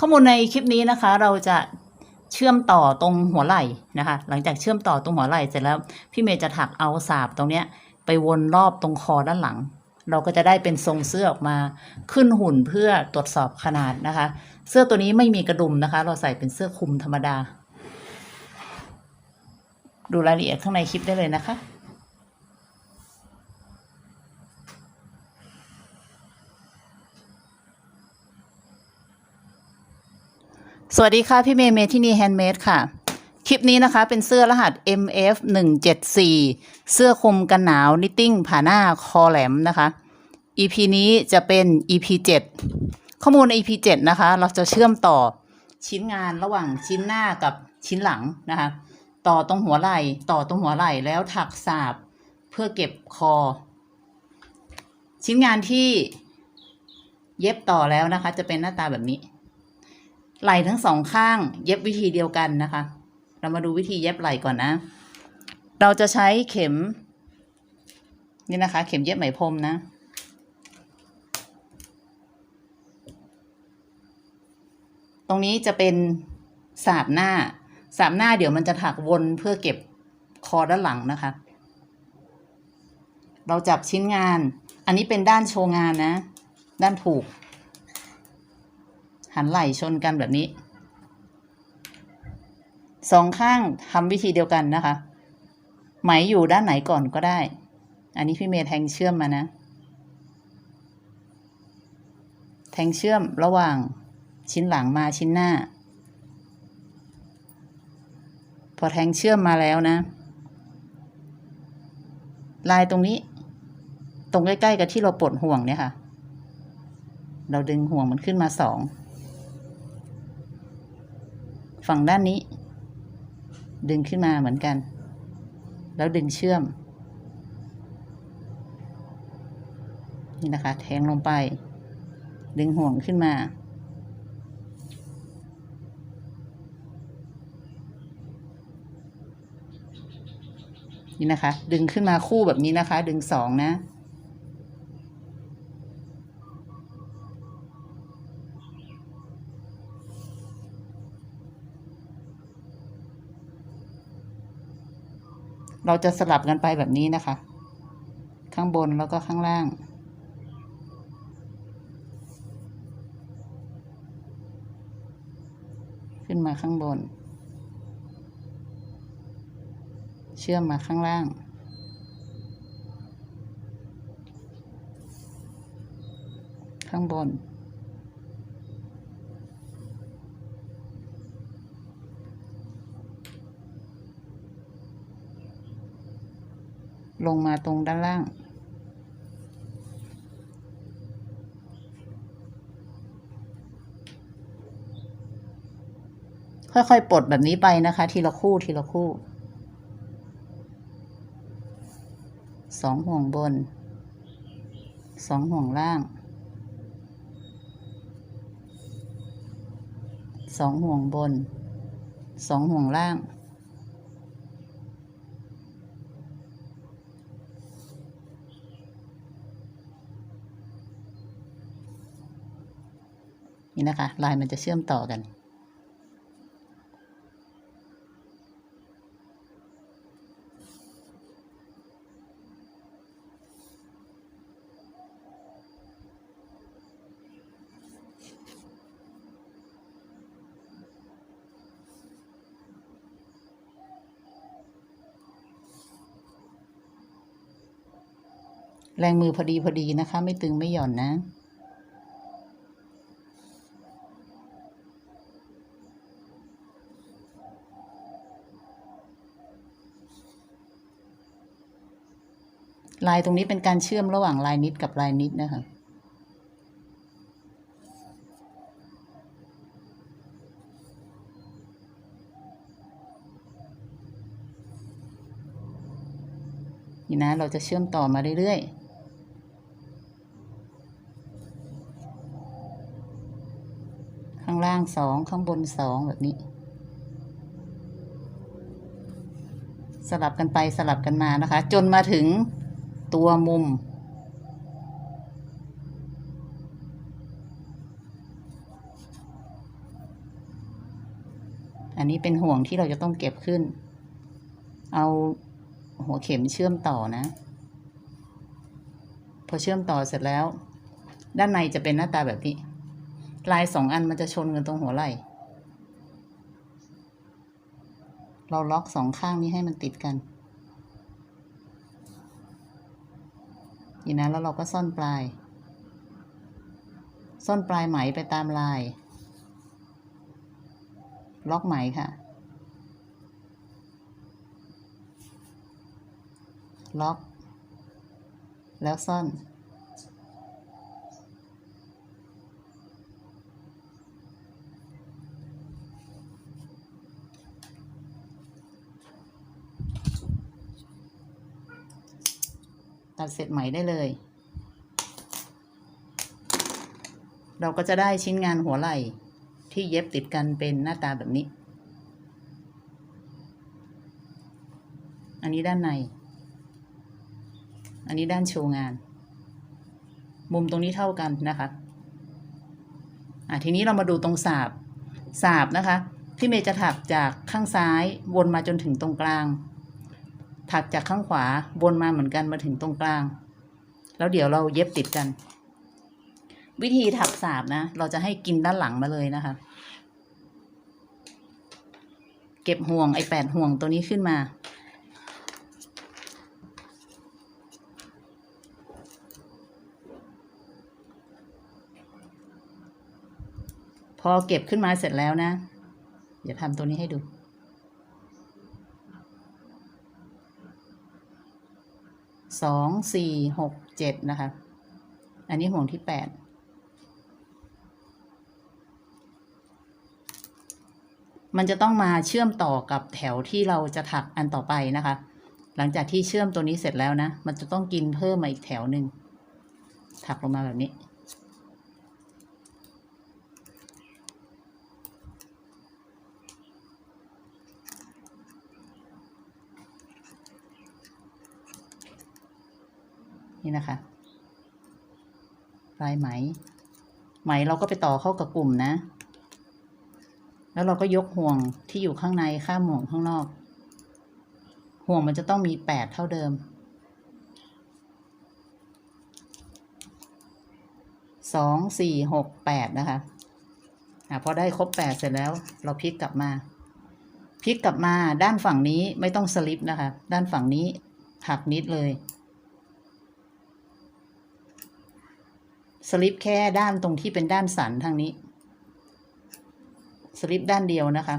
ข้อมูลในคลิปนี้นะคะ เราจะเชื่อมต่อตรงหัวไหล่นะคะ หลังจากเชื่อมต่อตรงหัวไหล่เสร็จแล้วพี่เมย์จะถักเอาสาบตรงเนี้ย ไปวนรอบตรงคอด้านหลัง เราก็จะได้เป็นทรงเสื้อออกมาขึ้นหุ่นเพื่อตรวจสอบขนาดนะคะ เสื้อตัวนี้ไม่มีกระดุมนะคะ เราใส่เป็นเสื้อคลุมธรรมดา ดูรายละเอียดข้างในคลิปได้เลยนะคะ สวัสดีค่ะ พี่เมย์เมที่นี่แฮนด์เมดค่ะ คลิปนี้นะคะเป็นเสื้อรหัส MF 1 7 4เสื้อคลุมกันหนาวนิตติ้งผ่าหน้าคอแหลมนะคะ EP นี้จะเป็น EP 7 ข้อมูลใน EP 7 นะคะ เราจะเชื่อมต่อชิ้นงานระหว่างชิ้นหน้ากับชิ้นหลังนะคะ ต่อตรงหัวไหล่ต่อตรงหัวไหล่แล้วถักสาบเพื่อเก็บคอ ชิ้นงานที่เย็บต่อแล้วนะคะ จะเป็นหน้าตาแบบนี้ ไหล่ทั้งสองข้าง เย็บวิธีเดียวกันนะคะ เรามาดูวิธีเย็บไหล่ก่อนนะ เราจะใช้เข็ม นี่นะคะ เข็มเย็บไหมพรมนะ ตรงนี้จะเป็นสาบหน้า สาบหน้าเดี๋ยวมันจะถักวนเพื่อเก็บคอด้านหลังนะคะ เราจับชิ้นงาน อันนี้เป็นด้านโชว์งานนะ ด้านผูก หันไหล่ชนกันแบบนี้สองข้างทำวิธีเดียวกันนะคะ ไหมอยู่ด้านไหนก่อนก็ได้ อันนี้พี่เมย์แทงเชื่อมมานะ แทงเชื่อมระหว่างชิ้นหลังมาชิ้นหน้า พอแทงเชื่อมมาแล้วนะ ลายตรงนี้ ตรงใกล้ๆกับที่เราปลดห่วงเนี่ยค่ะ เราดึงห่วงมันขึ้นมาสอง ฝั่งด้านนี้ ดึงขึ้นมาเหมือนกัน แล้วดึงเชื่อม นี่นะคะ แทงลงไป ดึงห่วงขึ้นมา นี่นะคะ ดึงขึ้นมาคู่แบบนี้นะคะ ดึงสองนะ เราจะสลับกันไปแบบนี้นะคะ ข้างบนแล้วก็ข้างล่าง ขึ้นมาข้างบน เชื่อมมาข้างล่างข้างบน ลงมาตรงด้านล่าง ค่อยๆปลดแบบนี้ไปนะคะ ทีละคู่ทีละคู่สองห่วงบนสองห่วงล่างสองห่วงบนสองห่วงล่าง นี่นะคะลายมันจะเชื่อมต่อกัน แรงมือพอดีพอดีนะคะ ไม่ตึงไม่หย่อนนะ ลายตรงนี้เป็นการเชื่อมระหว่างลายนิดกับลายนิดนะคะนี่นะเราจะเชื่อมต่อมาเรื่อยๆข้างล่างสองข้างบนสองแบบนี้ สลับกันไปสลับกันมานะคะ จนมาถึง ตัวมุม อันนี้เป็นห่วงที่เราจะต้องเก็บขึ้น เอาหัวเข็มเชื่อมต่อนะ พอเชื่อมต่อเสร็จแล้ว ด้านในจะเป็นหน้าตาแบบนี้ ลายสองอันมันจะชนกันตรงหัวไหล่เราล็อกสองข้างนี้ให้มันติดกัน อีกนะแล้วเราก็ซ่อนปลาย ซ่อนปลายไหมไปตามลาย ล็อกไหมค่ะ ล็อก แล้วซ่อน ดเสร็จไหมได้เลย เราก็จะได้ชิ้นงานหัวไหล่ที่เย็บติดกันเป็นหน้าตาแบบนี้ อันนี้ด้านใน อันนี้ด้านโชว์งาน มุมตรงนี้เท่ากันนะคะอะทีนี้เรามาดูตรงสาบสาบนะคะพี่เมย์จะถักจากข้างซ้ายวนมาจนถึงตรงกลาง ถักจากข้างขวาวนมาเหมือนกันมาถึงตรงกลาง แล้วเดี๋ยวเราเย็บติดกัน วิธีถักสาบนะ เราจะให้กินด้านหลังมาเลยนะคะ เก็บห่วงไอ้แปดห่วงตัวนี้ขึ้นมาพอเก็บขึ้นมาเสร็จแล้วนะ เดี๋ยวทำตัวนี้ให้ดู สองสี่หกเจ็ดนะคะ อันนี้ห่วงที่แปดมันจะต้องมาเชื่อมต่อกับแถวที่เราจะถักอันต่อไปนะคะ หลังจากที่เชื่อมตัวนี้เสร็จแล้วนะ มันจะต้องกินเพิ่มมาอีกแถวหนึ่งถักลงมาแบบนี้ นี่นะคะปลายไหม ไหมเราก็ไปต่อเข้ากับกลุ่มนะ แล้วเราก็ยกห่วงที่อยู่ข้างในข้ามห่วงข้างนอก ห่วงมันจะต้องมีแปดเท่าเดิมสองสี่หกแปดนะคะอะพอได้ครบแปดเสร็จแล้ว เราพลิกกลับมาพลิกกลับมาด้านฝั่งนี้ไม่ต้องสลิปนะคะ ด้านฝั่งนี้หักนิดเลย สลิปแค่ด้านตรงที่เป็นด้านสันทางนี้ สลิปด้านเดียวนะคะ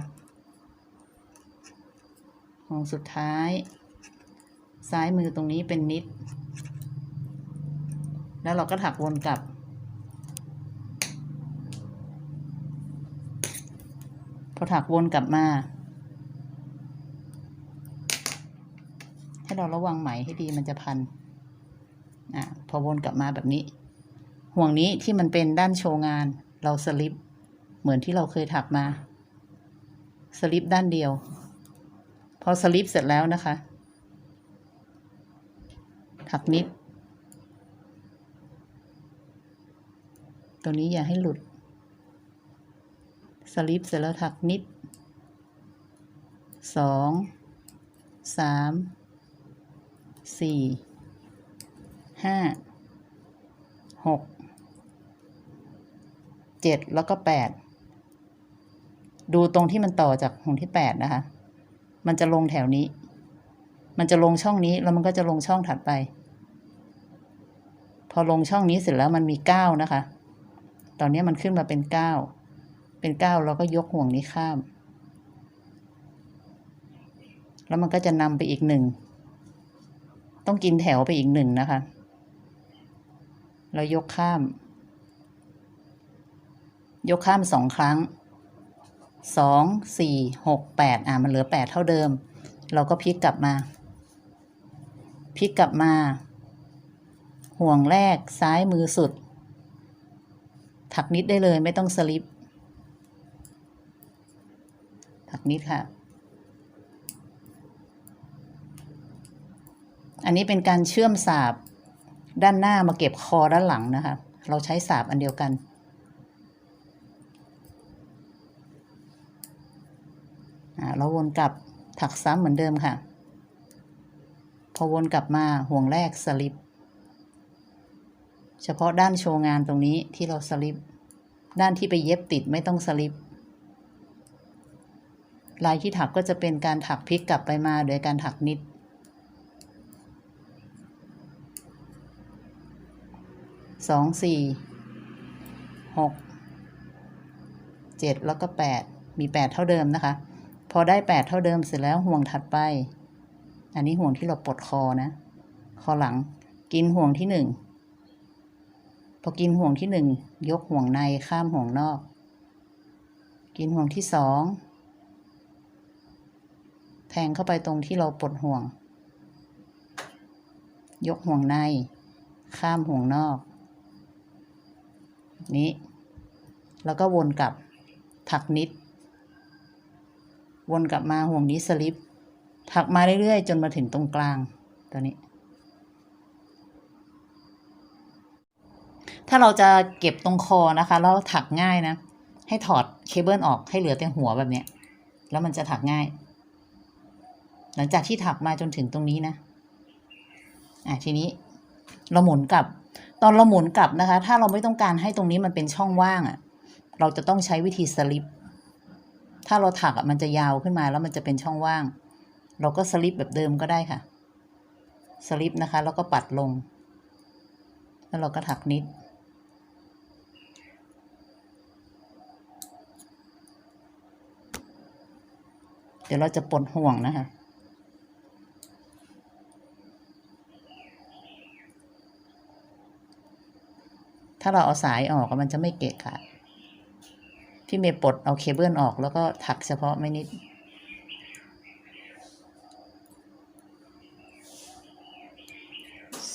ห่วงสุดท้าย ซ้ายมือตรงนี้เป็นนิด แล้วเราก็ถักวนกลับ พอถักวนกลับมา ให้เราระวังไหมให้ดีมันจะพัน อะ พอวนกลับมาแบบนี้ ห่วงนี้ที่มันเป็นด้านโชว์งาน เราสลิป เหมือนที่เราเคยถักมา สลิปด้านเดียว พอสลิปเสร็จแล้วนะคะ ถักนิด ตัวนี้อย่าให้หลุด สลิปเสร็จแล้วถักนิดสองสามสี่ห้าหก เจ็ดแล้วก็แปดดูตรงที่มันต่อจากห่วงที่แปดนะคะ มันจะลงแถวนี้ มันจะลงช่องนี้แล้วมันก็จะลงช่องถัดไป พอลงช่องนี้เสร็จแล้วมันมีเก้านะคะ ตอนนี้มันขึ้นมาเป็นเก้าเป็นเก้าเราก็ยกห่วงนี้ข้าม แล้วมันก็จะนำไปอีกหนึ่ง ต้องกินแถวไปอีกหนึ่งนะคะ เรายกข้าม ยกข้ามสองครั้งสองสี่หกแปดอ่ามันเหลือแปดเท่าเดิม เราก็พลิกกลับมา พลิกกลับมา ห่วงแรกซ้ายมือสุด ถักนิดได้เลยไม่ต้องสลิป ถักนิดค่ะ อันนี้เป็นการเชื่อมสาบด้านหน้ามาเก็บคอด้านหลังนะคะ เราใช้สาบอันเดียวกันาแล้ววนกลับถักซ้ำเหมือนเดิมค่ะ พอวนกลับมาห่วงแรกสลิป เฉพาะด้านโชว์งานตรงนี้ที่เราสลิป ด้านที่ไปเย็บติดไม่ต้องสลิป ลายที่ถักก็จะเป็นการถักพลิกกลับไปมาโดยการถักนิดสองสี่หกเจ็ดแล้วก็แปดมีแปดเท่าเดิมนะคะ พอได้แปดเท่าเดิมเสร็จแล้วห่วงถัดไป อันนี้ห่วงที่เราปลดคอนะ คอหลัง กินห่วงที่หนึ่งพอกินห่วงที่หนึ่งยกห่วงในข้ามห่วงนอก กินห่วงที่สองแทงเข้าไปตรงที่เราปลดห่วง ยกห่วงใน ข้ามห่วงนอก นี้ แล้วก็วนกลับถักนิด วนกลับมาห่วงนี้สลิป ถักมาเรื่อยๆ จนมาถึงตรงกลางตัวนี้ ถ้าเราจะเก็บตรงคอนะคะ แล้วถักง่ายนะ ให้ถอดเคเบิลออกให้เหลือแต่หัวแบบเนี้ย แล้วมันจะถักง่าย หลังจากที่ถักมาจนถึงตรงนี้นะ อะทีนี้เราหมุนกลับ ตอนเราหมุนกลับนะคะ ถ้าเราไม่ต้องการให้ตรงนี้มันเป็นช่องว่างอะ่ะ เราจะต้องใช้วิธีสลิป ถ้าเราถักอะมันจะยาวขึ้นมาแล้วมันจะเป็นช่องว่าง เราก็สลิปแบบเดิมก็ได้ค่ะ สลิปนะคะ แล้วก็ปัดลง แล้วเราก็ถักนิด เดี๋ยวเราจะปลดห่วงนะคะถ้าเราเอาสายออกอะมันจะไม่เกะกะ พี่เมย์ปลดเอาเคเบิลออกแล้วก็ถักเฉพาะไม่นิด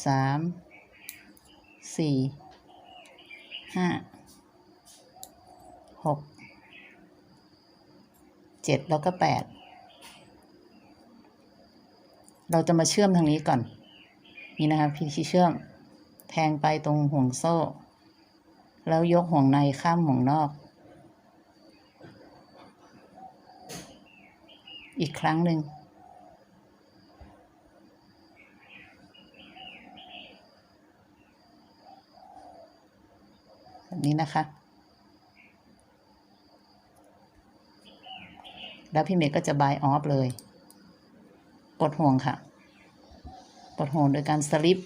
สาม สี่ ห้า หก เจ็ดแล้วก็แปด เราจะมาเชื่อมทางนี้ก่อน นี่นะคะพี่ชี้เชื่อม แทงไปตรงห่วงโซ่ แล้วยกห่วงในข้ามห่วงนอก อีกครั้งหนึ่ง แบบนี้นะคะ แล้วพี่เมย์ก็จะบายออฟเลย ปลดห่วงค่ะ ปลดห่วงโดยการสลิป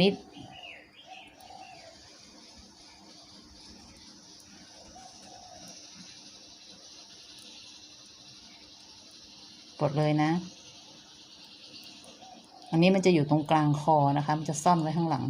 นิด กดเลยนะ อันนี้มันจะอยู่ตรงกลางคอนะคะ มันจะซ่อนไว้ข้างหลัง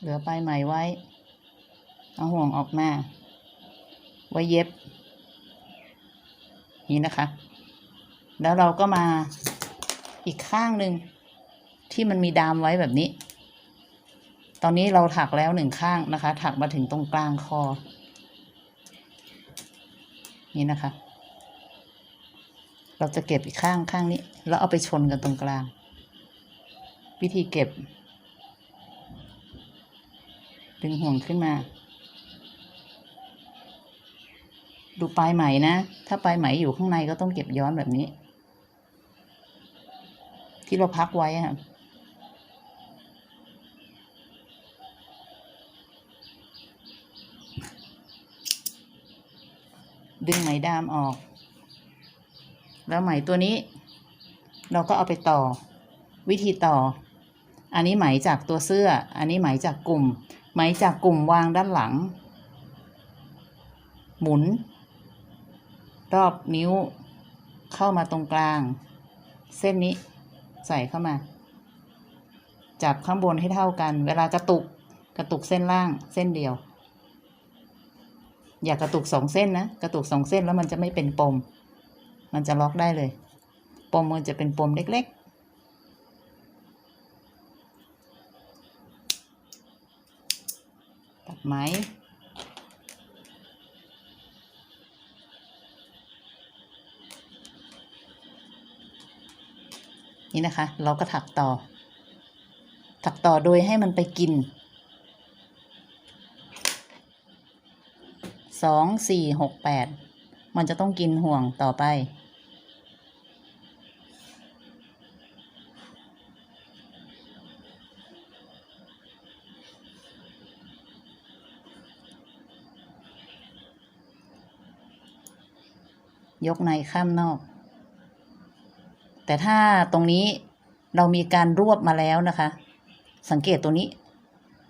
เหลือปลายไหมไว้ เอาห่วงออกมา ไว้เย็บ นี่นะคะ แล้วเราก็มาอีกข้างหนึ่งที่มันมีดามไว้แบบนี้ ตอนนี้เราถักแล้วหนึ่งข้างนะคะ ถักมาถึงตรงกลางคอ นี่นะคะ เราจะเก็บอีกข้างข้างนี้ แล้วเอาไปชนกันตรงกลาง วิธีเก็บ งห่วงขึ้นมา ดูปลายไหมนะ ถ้าปลายไหมอยู่ข้างในก็ต้องเก็บย้อนแบบนี้ ที่เราพักไว้อะดึงไหมดามออก แล้วไหมตัวนี้ เราก็เอาไปต่อ วิธีต่อ อันนี้ไหมจากตัวเสื้อ อันนี้ไหมจากกลุ่ม ไหมจากกลุ่มวางด้านหลัง หมุน รอบนิ้ว เข้ามาตรงกลาง เส้นนี้ใส่เข้ามา จับข้างบนให้เท่ากัน เวลากระตุกกระตุกเส้นล่างเส้นเดียว อย่ากระตุกสองเส้นนะกระตุกสองเส้นแล้วมันจะไม่เป็นปม มันจะล็อกได้เลย ปมมันจะเป็นปมเล็กๆ ตัด ไหม นี่นะคะ เราก็ถักต่อ ถักต่อโดยให้มันไปกินสองสี่หกแปดมันจะต้องกินห่วงต่อไป ยกในข้ามนอก แต่ถ้าตรงนี้เรามีการรวบมาแล้วนะคะ สังเกตตัวนี้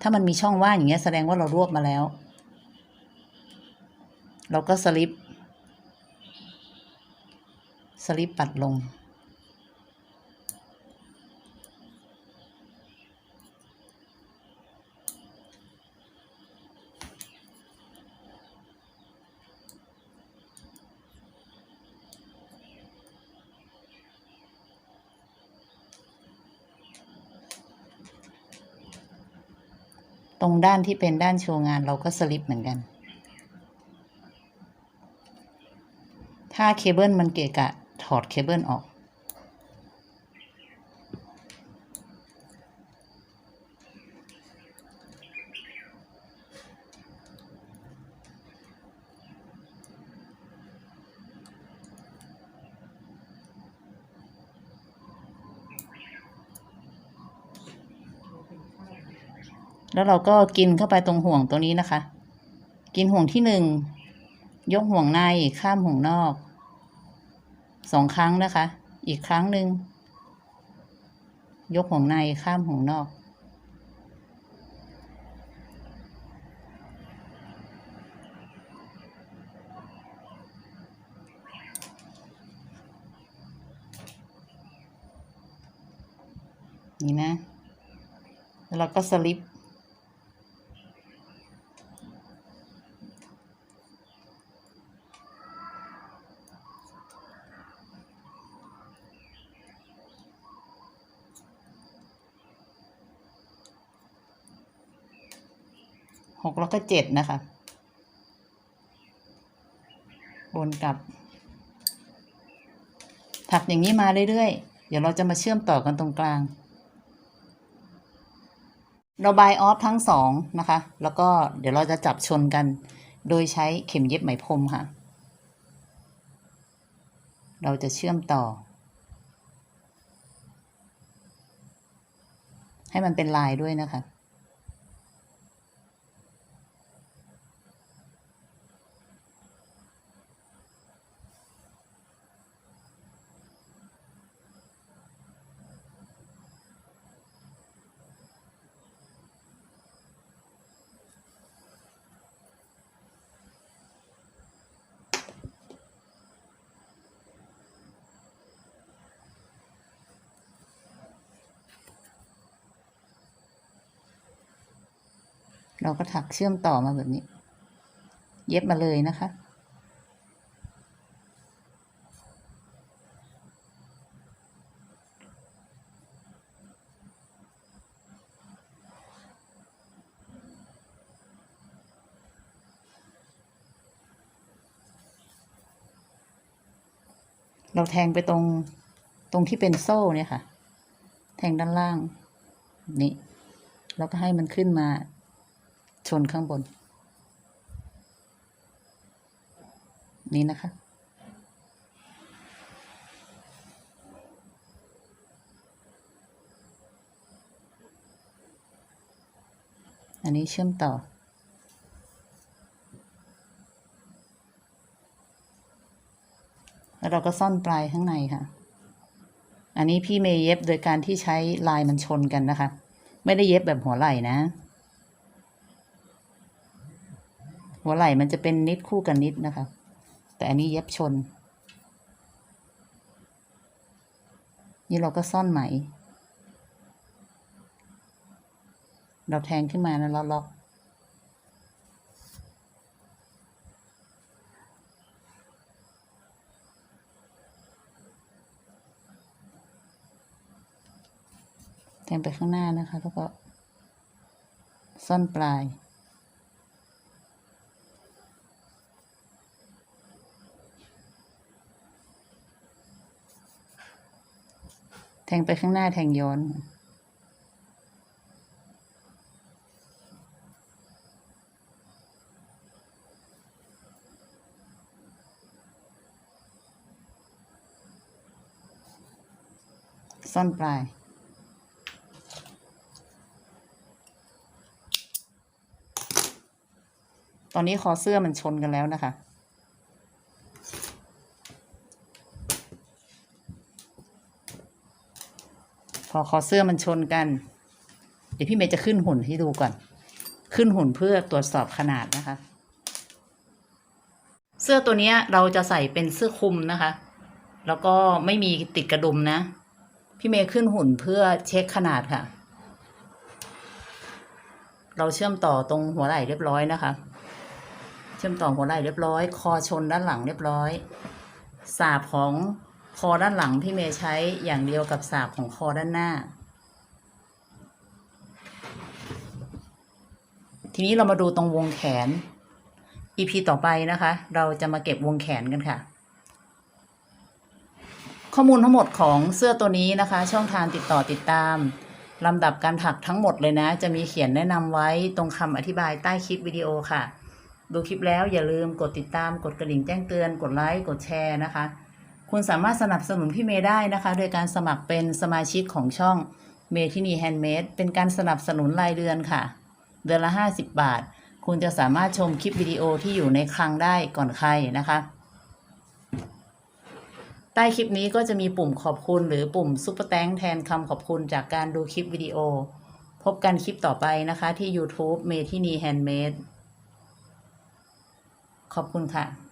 ถ้ามันมีช่องว่างอย่างเงี้ยแสดงว่าเรารวบมาแล้ว เราก็สลิปสลิปปัดลง ตรงด้านที่เป็นด้านโชว์งานเราก็สลิปเหมือนกัน ถ้าเคเบิลมันเกะกะถอดเคเบิลออก แล้วเราก็กินเข้าไปตรงห่วงตัวนี้นะคะ กินห่วงที่หนึ่งยกห่วงในข้ามห่วงนอกสองครั้งนะคะ อีกครั้งหนึ่งยกห่วงในข้ามห่วงนอก นี่นะ แล้วเราก็สลิป หกแล้วก็เจ็ดนะคะบนกลับ ถักอย่างนี้มาเรื่อยๆ เดี๋ยวเราจะมาเชื่อมต่อกันตรงกลาง เราบายออฟทั้งสองนะคะ แล้วก็เดี๋ยวเราจะจับชนกัน โดยใช้เข็มเย็บไหมพรมค่ะ เราจะเชื่อมต่อ ให้มันเป็นลายด้วยนะคะ เราก็ถักเชื่อมต่อมาแบบนี้ เย็บมาเลยนะคะ เราแทงไปตรงตรงที่เป็นโซ่เนี่ยค่ะ แทงด้านล่าง นี่ แล้วก็ให้มันขึ้นมา ชนข้างบน นี่นะคะ อันนี้เชื่อมต่อแล้วเราก็ซ่อนปลายข้างในค่ะ อันนี้พี่เมย์เย็บโดยการที่ใช้ลายมันชนกันนะคะ ไม่ได้เย็บแบบหัวไหล่นะ หัวไหล่มันจะเป็นนิดคู่กันนิดนะคะ แต่อันนี้เย็บชน นี่เราก็ซ่อนไหม เราแทงขึ้นมานะเราล็อกแทงไปข้างหน้านะคะ แล้วก็ซ่อนปลาย แทงไปข้างหน้าแทงย้อน ซ่อนปลายตอนนี้คอเสื้อมันชนกันแล้วนะคะ อคอเสื้อมันชนกัน เดี๋ยวพี่เมย์จะขึ้นหุ่นให้ดูก่อน ขึ้นหุ่นเพื่อตรวจสอบขนาดนะคะ เสื้อตัวนี้เราจะใส่เป็นเสื้อคลุมนะคะ แล้วก็ไม่มีติดกระดุมนะ พี่เมย์ขึ้นหุ่นเพื่อเช็คขนาดค่ะ เราเชื่อมต่อตรงหัวไหล่เรียบร้อยนะคะ เชื่อมต่อหัวไหล่เรียบร้อย คอชนด้านหลังเรียบร้อย สาบของ คอด้านหลังพี่เมย์ใช้อย่างเดียวกับสาบของคอด้านหน้า ทีนี้เรามาดูตรงวงแขน EP ต่อไปนะคะ เราจะมาเก็บวงแขนกันค่ะ ข้อมูลทั้งหมดของเสื้อตัวนี้นะคะ ช่องทางติดต่อติดตามลำดับการถักทั้งหมดเลยนะ จะมีเขียนแนะนำไว้ตรงคำอธิบายใต้คลิปวิดีโอค่ะ ดูคลิปแล้วอย่าลืมกดติดตามกดกระดิ่งแจ้งเตือนกดไลค์กดแชร์นะคะ คุณสามารถสนับสนุนพี่เมย์ได้นะคะ โดยการสมัครเป็นสมาชิกของช่องเมทินีแฮนด์เมดเป็นการสนับสนุนรายเดือนค่ะ เดือนละ 50 บาท คุณจะสามารถชมคลิปวิดีโอที่อยู่ในคลังได้ก่อนใครนะคะ ใต้คลิปนี้ก็จะมีปุ่มขอบคุณหรือปุ่มซุปเปอร์แตงแทนคำขอบคุณจากการดูคลิปวิดีโอ พบกันคลิปต่อไปนะคะที่ YouTube เมทินีแฮนด์เมดขอบคุณค่ะ